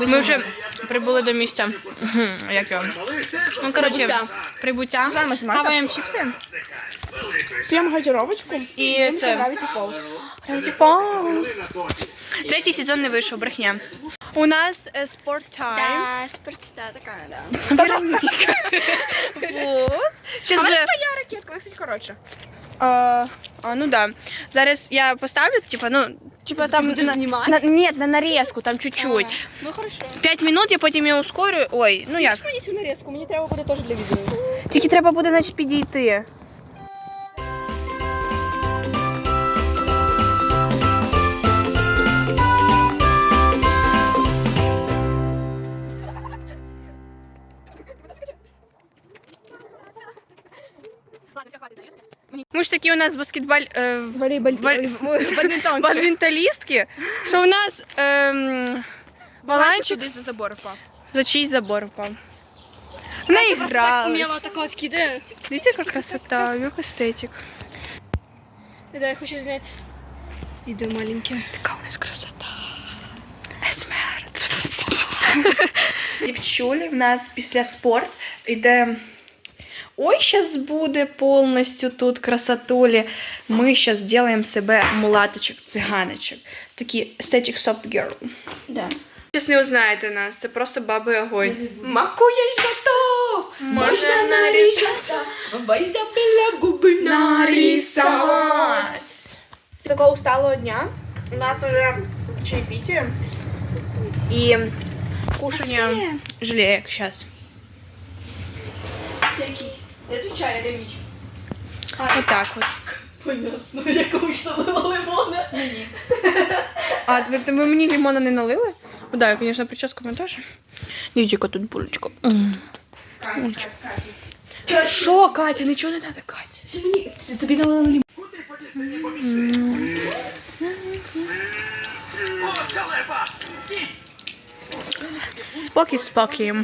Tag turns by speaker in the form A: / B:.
A: Ми вже прибули до місця. Як його? Ну, коротше, прибуття. Хаваємо чіпси.
B: П'ємо газіровочку.
A: І це
B: Gravity Falls.
A: Gravity Falls. Третій сезон не вийшов, брехня. У нас е, спорт тайм.
C: Да, спортивна така, да.
A: Вот. Щас
B: А
A: буде...
B: твоя ракетка, вона, кстати, коротше.
A: А, а, ну да. Зараз я поставлю, типа, ну, типа там...
C: будеш
A: на,
C: снимать?
A: на, нет, на нарезку, там чуть-чуть.
B: Ну хорошо.
A: П'ять минут, я потім я ускорю. Ой, ну як?
B: Скажи мені цю нарізку, мені треба буде теж для відео.
A: Тільки треба буде, значить, підійти. Ми ж такі у нас баскетболь... Е,
B: Волейбол...
A: валь- бадмінталістки, що у нас ем, Валанчик
B: Туди за забор впав.
A: за чийсь забор впав. Не грали.
C: Уміло так от кидає.
A: Дивіться, яка красота, як естетик.
C: Да, я хочу зняти відео маленьке.
A: Яка у нас красота. СМР. Дівчулі, в нас після спорт йде. Ой, зараз буде повністю тут красотулі. Ми зараз зробимо себе мулаточок, циганочок. Такі aesthetic soft girl.
C: Да.
A: Зараз не узнаєте нас, це просто баби огонь.
B: Макуєш готов!
A: Можна нарізатися,
B: Вайся біля губи
A: нарисовать. Такого усталого дня. У нас уже чаепитие и кушание желеек сейчас.
C: Це який? Не відповідає, де мій.
A: Вот так вот.
C: Понятно, якогось налила лимона.
A: А, ви, ви мені лимона не налили? Ну, да, я, конечно, прическу ми теж. Дивіться, яка тут булочка. М. Що, Катя, нічого не треба, Катя.
C: Мені, тобі налила лимон.
A: Спокій, спокій.